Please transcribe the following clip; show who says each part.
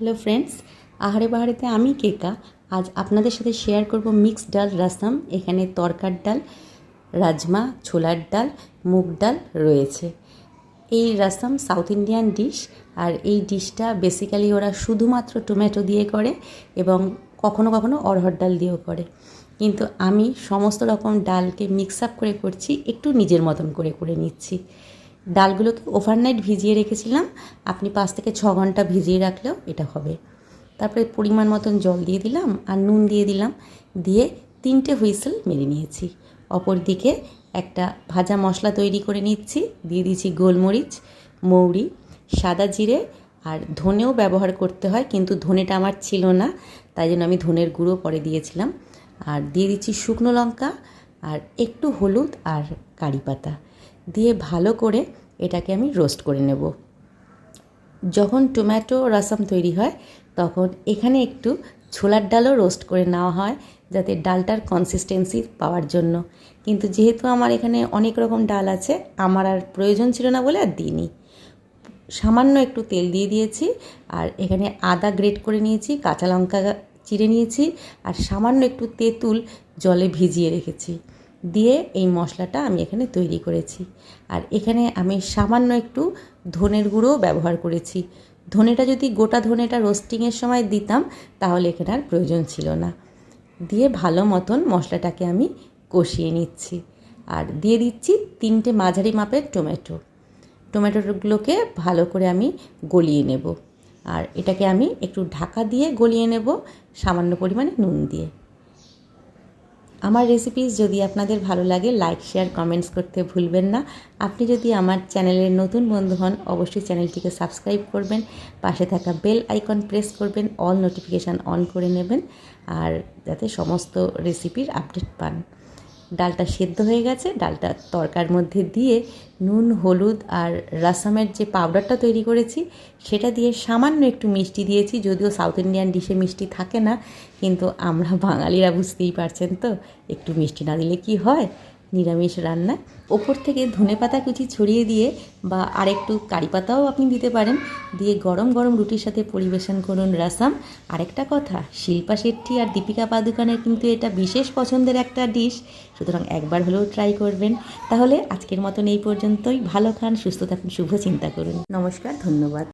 Speaker 1: Hello friends আহারে বাহারেতে আমি কেকা। আজ আপনাদের সাথে শেয়ার করব মিক্স ডাল রাসাম। এখানে তরকার ডাল, রাজমা, ছোলার ডাল, মুগ ডাল রয়েছে। এই রাসাম সাউথ ইন্ডিয়ান ডিশ আর এই ডিশটা বেসিক্যালি ওরা শুধুমাত্র টমেটো দিয়ে করে এবং কখনো কখনো অরহর ডাল দিয়েও করে। কিন্তু আমি সমস্ত রকম ডালকে মিক্স আপ করে করছি, একটু নিজের মতন করে করে নিচ্ছি। ডালগুলোকে ওভারনাইট ভিজিয়ে রেখেছিলাম। আপনি পাঁচ থেকে ছ ঘণ্টা ভিজিয়ে রাখলেও এটা হবে। তারপরে পরিমাণ মতন জল দিয়ে দিলাম আর নুন দিয়ে দিলাম। দিয়ে তিনটে হুইসেল মেরে নিয়েছি। অপর দিকে একটা ভাজা মশলা তৈরি করে নিচ্ছি। দিয়ে দিচ্ছি গোলমরিচ, মৌরি, সাদা জিরে আর ধনেও ব্যবহার করতে হয় কিন্তু ধনেটা আমার ছিল না, তাই জন্য আমি ধনের গুঁড়ো পরে দিয়েছিলাম। আর দিয়ে দিচ্ছি শুকনো লঙ্কা আর একটু হলুদ আর কারি পাতা। দিয়ে ভালো করে এটাকে আমি রোস্ট করে নেব। যখন টমেটো রসম তৈরি হয়, তখন এখানে একটু ছোলার ডালও রোস্ট করে নেওয়া হয় যাতে ডালটার কনসিস্টেন্সি পাওয়ার জন্য। কিন্তু যেহেতু আমার এখানে অনেক রকম ডাল আছে, আমার আর প্রয়োজন ছিল না বলে আর দিইনি। সামান্য একটু তেল দিয়ে দিয়েছি আর এখানে আদা গ্রেট করে নিয়েছি, কাঁচা লঙ্কা চিড়ে নিয়েছি আর সামান্য একটু তেঁতুল জলে ভিজিয়ে রেখেছি। দিয়ে এই মশলাটা আমি এখানে তৈরি করেছি। আর এখানে আমি সামান্য একটু ধনের গুঁড়োও ব্যবহার করেছি। ধনেটা যদি গোটা ধনেটা রোস্টিংয়ের সময় দিতাম, তাহলে এখানে আর প্রয়োজন ছিল না। দিয়ে ভালো মতন মশলাটাকে আমি কষিয়ে নিচ্ছি। আর দিয়ে দিচ্ছি তিনটে মাঝারি মাপের টমেটো। টমেটোগুলোকে ভালো করে আমি গলিয়ে নেব। আর এটাকে আমি একটু ঢাকা দিয়ে গলিয়ে নেব, সামান্য পরিমাণে নুন দিয়ে। আমার রেসিপিস যদি আপনাদের ভালো লাগে লাইক শেয়ার কমেন্টস করতে ভুলবেন না। আপনি যদি আমার চ্যানেলের নতুন বন্ধু হন, অবশ্যই চ্যানেলটিকে সাবস্ক্রাইব করবেন। পাশে থাকা বেল আইকন প্রেস করবেন অল নোটিফিকেশান অন করে নেবেন, আর যাতে সমস্ত রেসিপির আপডেট পান। ডালটা সেদ্ধ হয়ে গেছে, ডালটা তরকার মধ্যে দিয়ে নুন, হলুদ আর রাসামের যে পাউডারটা তৈরি করেছি, সেটা দিয়ে সামান্য একটু মিষ্টি দিয়েছি, যদিও সাউথ ইন্ডিয়ান ডিশে মিষ্টি থাকে না, কিন্তু আমরা বাঙালিরা বুঝতেই পারছেন তো, একটু মিষ্টি না দিলে কি হয়? নিরামিষ রান্না। ওপর থেকে ধনে পাতা কুচি ছড়িয়ে দিয়ে বা আরেকটু কারি পাতাও আপনি দিতে পারেন। দিয়ে গরম গরম রুটির সাথে পরিবেশন করুন রাসাম। আরেকটা কথা, শিল্পা শেট্টি আর দীপিকা পাদুকানের কিন্তু এটা বিশেষ পছন্দের একটা ডিশ। সুতরাং একবার হলেও ট্রাই করবেন। তাহলে আজকের মতন এই পর্যন্তই। ভালো খান, সুস্থ থাকুন, শুভ চিন্তা করুন। নমস্কার, ধন্যবাদ।